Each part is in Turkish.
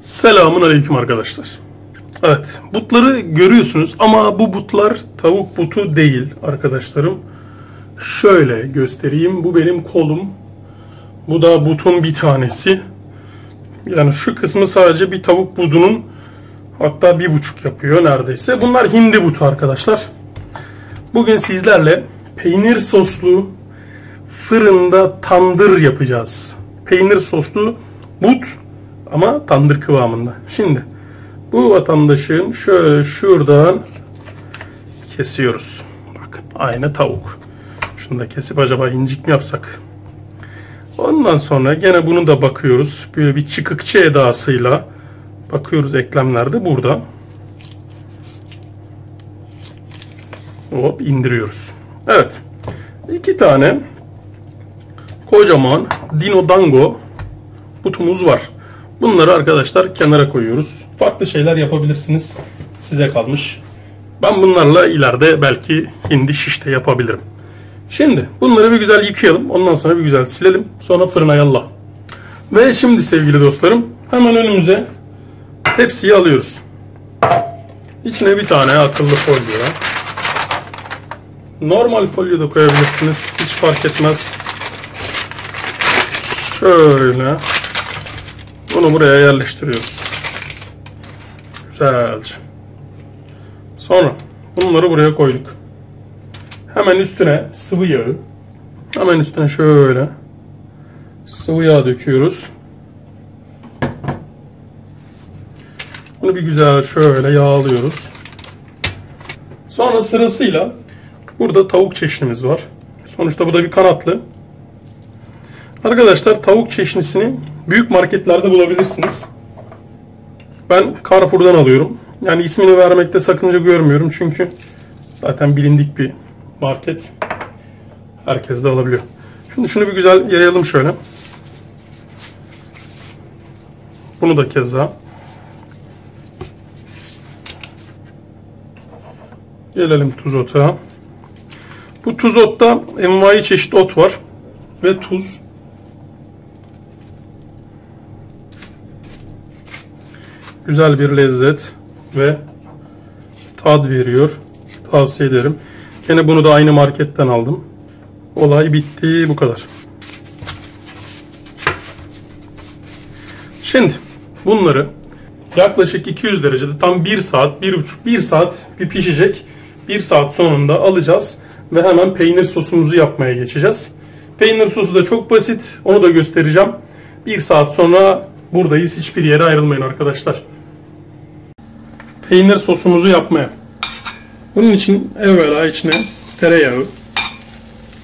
Selamun aleyküm arkadaşlar. Evet, butları görüyorsunuz ama bu butlar tavuk butu değil arkadaşlarım. Şöyle göstereyim. Bu benim kolum. Bu da butun bir tanesi. Yani şu kısmı sadece bir tavuk budunun hatta bir buçuk yapıyor neredeyse. Bunlar hindi butu arkadaşlar. Bugün sizlerle peynir soslu fırında tandır yapacağız. Peynir soslu but ama tandır kıvamında. Şimdi bu vatandaşın şöyle şuradan kesiyoruz. Bakın aynı tavuk. Şunu da kesip acaba incik mi yapsak? Ondan sonra gene bunu da bakıyoruz. Böyle bir çıkıkçı edasıyla bakıyoruz eklemlerde burada. Hop indiriyoruz. Evet. iki tane kocaman Dino Dango butumuz var. Bunları arkadaşlar kenara koyuyoruz. Farklı şeyler yapabilirsiniz. Size kalmış. Ben bunlarla ileride belki hindi şiş de yapabilirim. Şimdi bunları bir güzel yıkayalım. Ondan sonra bir güzel silelim. Sonra fırına yallah. Ve şimdi sevgili dostlarım hemen önümüze tepsiyi alıyoruz. İçine bir tane akıllı folyo. Normal folyo da koyabilirsiniz. Hiç fark etmez. Şöyle bunu buraya yerleştiriyoruz. Güzelce. Sonra bunları buraya koyduk. Hemen üstüne sıvı yağı. Hemen üstüne şöyle sıvı yağ döküyoruz. Bunu bir güzel şöyle yağlıyoruz. Sonra sırasıyla burada tavuk çeşnimiz var. Sonuçta bu da bir kanatlı. Arkadaşlar tavuk çeşnisini büyük marketlerde bulabilirsiniz. Ben Carrefour'dan alıyorum. Yani ismini vermekte sakınca görmüyorum çünkü zaten bilindik bir market. Herkes de alabiliyor. Şimdi şunu bir güzel yayalım şöyle. Bunu da keza. Gelelim tuz otağa. Bu tuz otta envai çeşit ot var ve tuz. Güzel bir lezzet ve tad veriyor. Tavsiye ederim. Yine bunu da aynı marketten aldım. Olay bitti. Bu kadar. Şimdi bunları yaklaşık 200 derecede tam 1 saat, 1,5 1 saat bir pişecek. 1 saat sonunda alacağız ve hemen peynir sosumuzu yapmaya geçeceğiz. Peynir sosu da çok basit. Onu da göstereceğim. 1 saat sonra buradayız. Hiçbir yere ayrılmayın arkadaşlar. Peynir sosumuzu yapmaya. Bunun için evvela içine tereyağı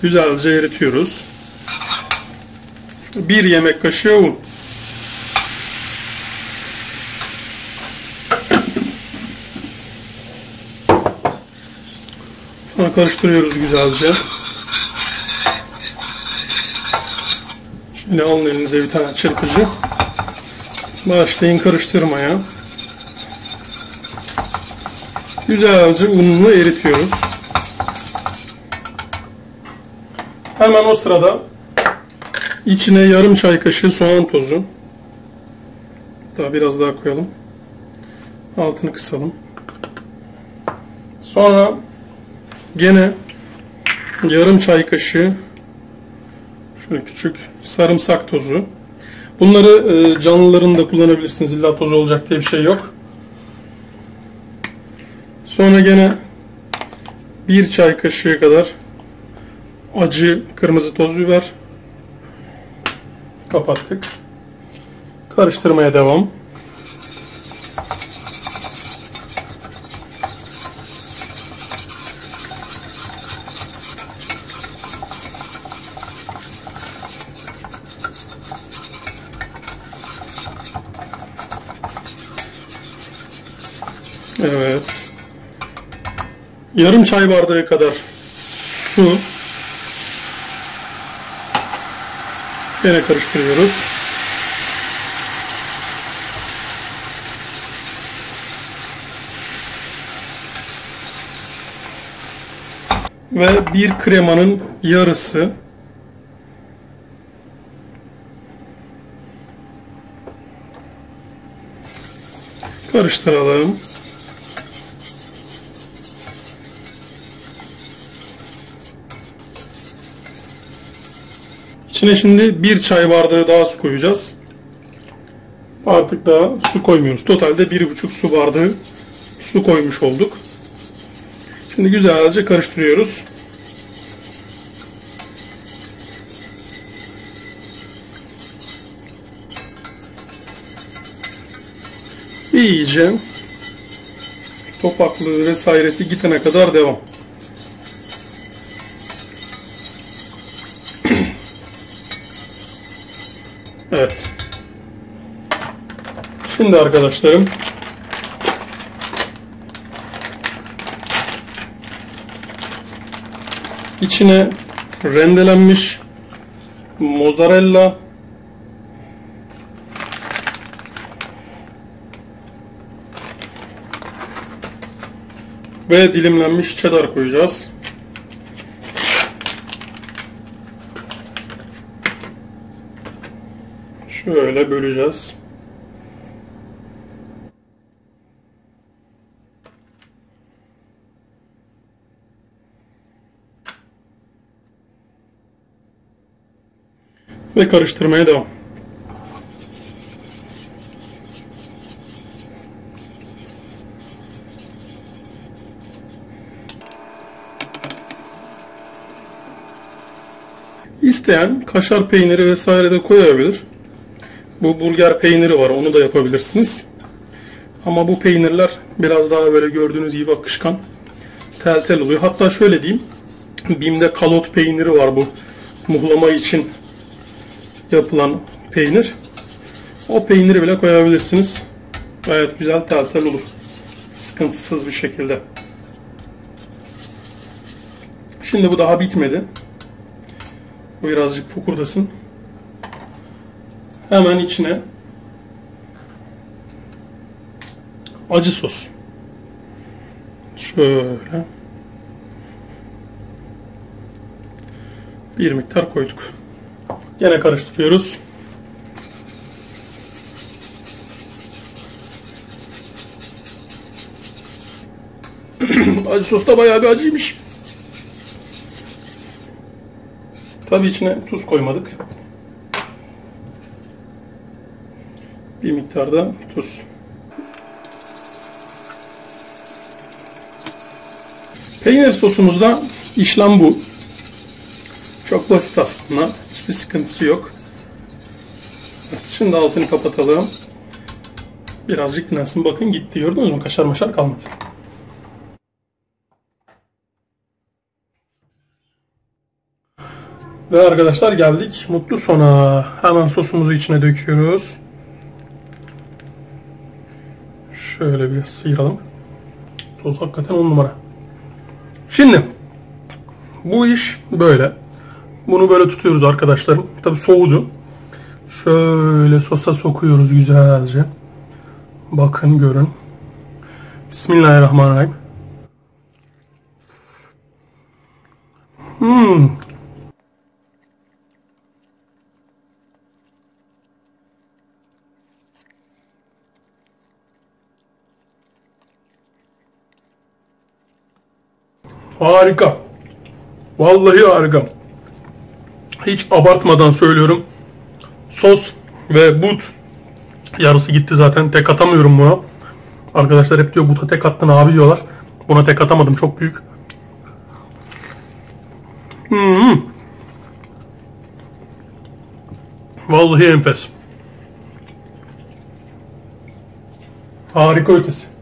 güzelce eritiyoruz. Bir yemek kaşığı un. Sonra karıştırıyoruz güzelce. Şöyle alın elinize bir tane çırpıcı. Başlayın karıştırmaya. Güzelce ununu eritiyoruz. Hemen o sırada içine yarım çay kaşığı soğan tozu. Daha biraz daha koyalım. Altını kısalım. Sonra gene yarım çay kaşığı şöyle küçük sarımsak tozu. Bunları e, canlıların da kullanabilirsiniz. İlla toz olacak diye bir şey yok. Sonra gene bir çay kaşığı kadar acı kırmızı toz biber kapattık. Karıştırmaya devam. Evet. Yarım çay bardağı kadar su. Yine karıştırıyoruz. Ve bir kremanın yarısı Karıştıralım. İçine şimdi bir çay bardağı daha su koyacağız. Artık daha su koymuyoruz. Totalde bir buçuk su bardağı su koymuş olduk. Şimdi güzelce karıştırıyoruz. İyice topaklığı vesairesi gitene kadar devam. Evet. Şimdi arkadaşlarım içine rendelenmiş mozzarella ve dilimlenmiş cheddar koyacağız. Şöyle böleceğiz. Ve karıştırmaya devam. İsteyen kaşar peyniri vesaire de koyabilir. Bu bulgar peyniri var onu da yapabilirsiniz. Ama bu peynirler biraz daha böyle gördüğünüz gibi akışkan tel tel oluyor. Hatta şöyle diyeyim. Bim'de kalot peyniri var bu muhlama için yapılan peynir. O peyniri bile koyabilirsiniz. Gayet güzel tel tel olur. Sıkıntısız bir şekilde. Şimdi bu daha bitmedi. Bu birazcık fokurdasın. Hemen içine acı sos. Şöyle bir miktar koyduk. Gene karıştırıyoruz. acı sos da bayağı bir acıymış. Tabii içine tuz koymadık. Bir miktarda tuz. Peynir sosumuzda işlem bu. Çok basit aslında. Hiçbir sıkıntısı yok. Şimdi altını kapatalım. Birazcık dinlensin. Bakın gitti. Gördünüz mü? Kaşar maşar kalmadı. Ve arkadaşlar geldik mutlu sona. Hemen sosumuzu içine döküyoruz. Şöyle bir sıyıralım. Sos hakikaten on numara. Şimdi bu iş böyle. Bunu böyle tutuyoruz arkadaşlarım. Tabi soğudu. Şöyle sosa sokuyoruz güzelce. Bakın görün. Bismillahirrahmanirrahim. Hmm, Harika. Vallahi harika. Hiç abartmadan söylüyorum. Sos ve but yarısı gitti zaten. Tek atamıyorum buna. Arkadaşlar hep diyor buta tek attın abi diyorlar. Buna tek atamadım. Çok büyük. Hmm. Vallahi enfes. Harika ötesi.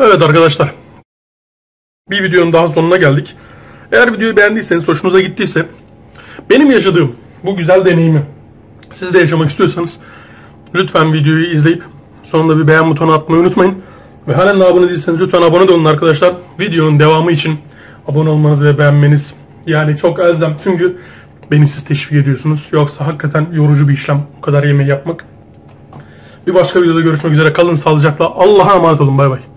Evet arkadaşlar. Bir videonun daha sonuna geldik. Eğer videoyu beğendiyseniz, hoşunuza gittiyse benim yaşadığım bu güzel deneyimi siz de yaşamak istiyorsanız lütfen videoyu izleyip sonunda bir beğen butonu atmayı unutmayın. Ve halen abone değilseniz lütfen abone de olun arkadaşlar. Videonun devamı için abone olmanız ve beğenmeniz yani çok elzem. Çünkü beni siz teşvik ediyorsunuz. Yoksa hakikaten yorucu bir işlem bu kadar yemeği yapmak. Bir başka videoda görüşmek üzere. Kalın sağlıcakla. Allah'a emanet olun. Bay bay.